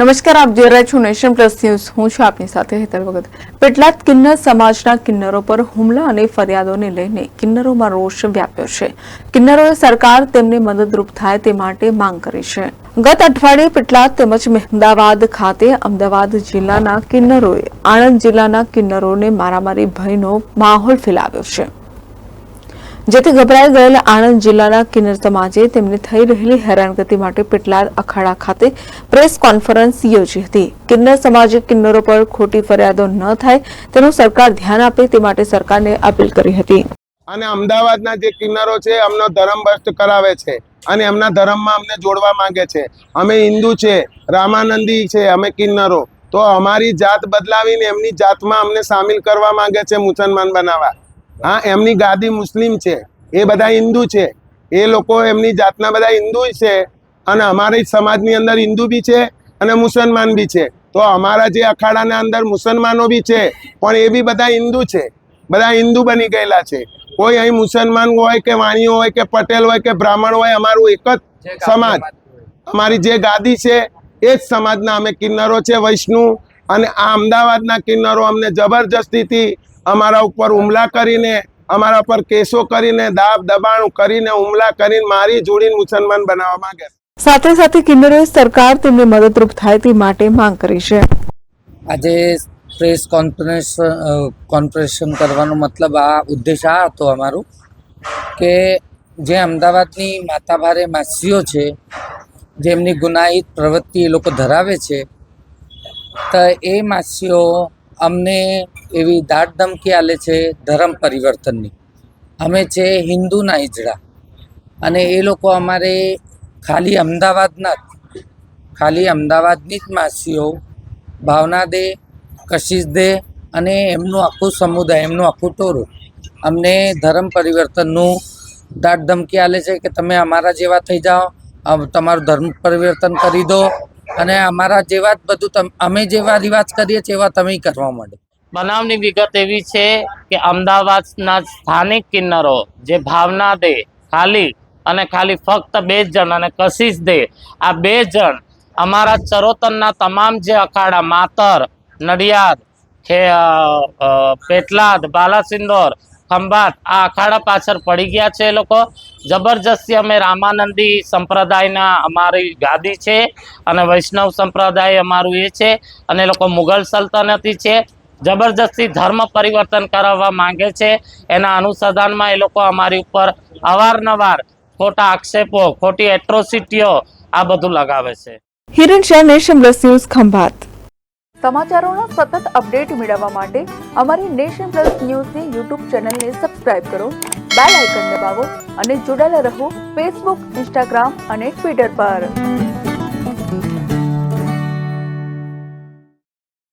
નમસ્કાર, આપ જોઈ રહ્યા છો નેશન પ્લસ ન્યૂઝ. હું છું આપની સાથે હેતર ભગત. પેટલાદ કિન્નર સમાજના કિન્નરો પર હુમલા અને ફરિયાદોને લઈને કિન્નરોમાં રોષ વ્યાપ્યો છે. કિન્નરોએ સરકાર તેમને મદદરૂપ થાય તે માટે માંગ કરી છે. ગત અઠવાડિયે પેટલાદ તેમજ મહેમદાવાદ ખાતે અમદાવાદ જિલ્લાના કિન્નરોએ આણંદ જિલ્લાના કિન્નરોને મારામારી ભયનો માહોલ ફેલાવ્યો છે. જેથી ગભરાઈ ગયેલા આણંદ જિલ્લાના કિન્નર સમાજે તેમને થઈ રહેલી હેરાનગતિ માટે પેટલાદ અખાડા ખાતે પ્રેસ કોન્ફરન્સ યોજી હતી. કિન્નર સમાજે કિન્નરો પર ખોટી ફરિયાદો ન થાય તેનું સરકાર ધ્યાન આપે તે માટે સરકારને અપીલ કરી હતી. અને અમદાવાદના જે કિન્નરો છે અમનો ધર્મ ભ્રષ્ટ કરાવે છે અને એમના ધર્મમાં અમને જોડવા માંગે છે. અમે હિન્દુ છે, રામાનંદી છે, અમે કિન્નરો. તો અમારી જાત બદલાવીને એમની જાતમાં અમને સામેલ કરવા માંગે છે મુસલમાન બનાવવા. હા એમની ગાદી મુસ્લિમ છે. એ બધા હિન્દુ છે. એ લોકો એમની જાતના બધા હિન્દુ છે અને અમારી સમાજની અંદર હિન્દુ બી છે અને મુસલમાન બી છે. તો અમારા જે અખાડાના અંદર મુસલમાનો બી છે પણ એ બી બધા હિન્દુ છે. બધા હિન્દુ બની ગયેલા છે. કોઈ અહીં મુસલમાન હોય કે વાણીઓ હોય કે પટેલ હોય કે બ્રાહ્મણ હોય અમારું એક જ સમાજ. અમારી જે ગાદી છે એ જ સમાજના અમે કિન્નરો છે વૈષ્ણુ. અને આ અમદાવાદના કિન્નરો અમને જબરજસ્તીથી અમારા ઉપર હુમલા કરીને અમારા પર કેસો કરીને દાબ દબાણ કરીને હુમલા કરીને મારી જોડીને મુસલમાન બનાવવા માંગે છે. સાથે સાથે કિન્નરોએ સરકાર તેમને મદદરૂપ થાય તે માટે માંગ કરી છે. આજે પ્રેસ કોન્ફરન્સ અ, કોન્ફરન્સન કરવાનો મતલબ આ ઉદ્દેશ આ હતો અમારું કે જે અમદાવાદની માતાભારે માસીઓ છે જેમની ગુનાહિત પ્રવૃત્તિ એ લોકો ધરાવે છે તો એ માસીઓ અમને એવી દાટ ધમકી આલે છે ધર્મ પરિવર્તનની. અમે છે હિન્દુના ઈજડા અને એ લોકો અમારે ખાલી અમદાવાદના જ, ખાલી અમદાવાદની જ માસીઓ ભાવના દે કશિશ દે અને એમનું આખું સમુદાય, એમનું આખું ટોરું અમને ધર્મ પરિવર્તનનું દાટ ધમકી આલે છે કે તમે અમારા જેવા થઈ જાઓ તમારું ધર્મ પરિવર્તન કરી દો અને અમારા જેવા જ બધું અમે જેવા રિવાજ કરીએ છીએ એવા તમે કરવા માંડો. બનાવની વિગત એવી છે કે અમદાવાદના સ્થાનિક કિન્નરો જે ભાવના દે, ખાલી અને ખાલી ફક્ત બે જણ અને કશિશ દે, આ બે જણ અમારા ચરોતરના તમામ જે અખાડા માતર, નડિયાદ કે પેટલાદ, બાલાસિંદોર, ખંભાત, આ અખાડા પાછળ પડી ગયા છે એ લોકો. જબરજસ્તી અમે રામાનંદી સંપ્રદાયના અમારી ગાદી છે અને વૈષ્ણવ સંપ્રદાય અમારું એ છે અને લોકો મુઘલ સલ્તનતી છે. જબરજસ્તી ધર્મ પરિવર્તન કરાવવા માંગે છે. એના અનુસંધાનમાં એ લોકો અમારી ઉપર અવારનવાર ખોટા આક્ષેપો ખોટી એટ્રોસિટીઓ આ બધું લગાવે છે. Hiran Shah nation plus news Khambhat. સમાચારોના સતત અપડેટ મેળવવા માટે અમારી નેશન પ્લસ ન્યૂઝની યુટ્યુબ ચેનલને સબસ્ક્રાઇબ કરો બેલ આઇકન દબાવો અને જોડાયેલા રહો ફેસબુક ઇન્સ્ટાગ્રામ અને ટ્વિટર પર.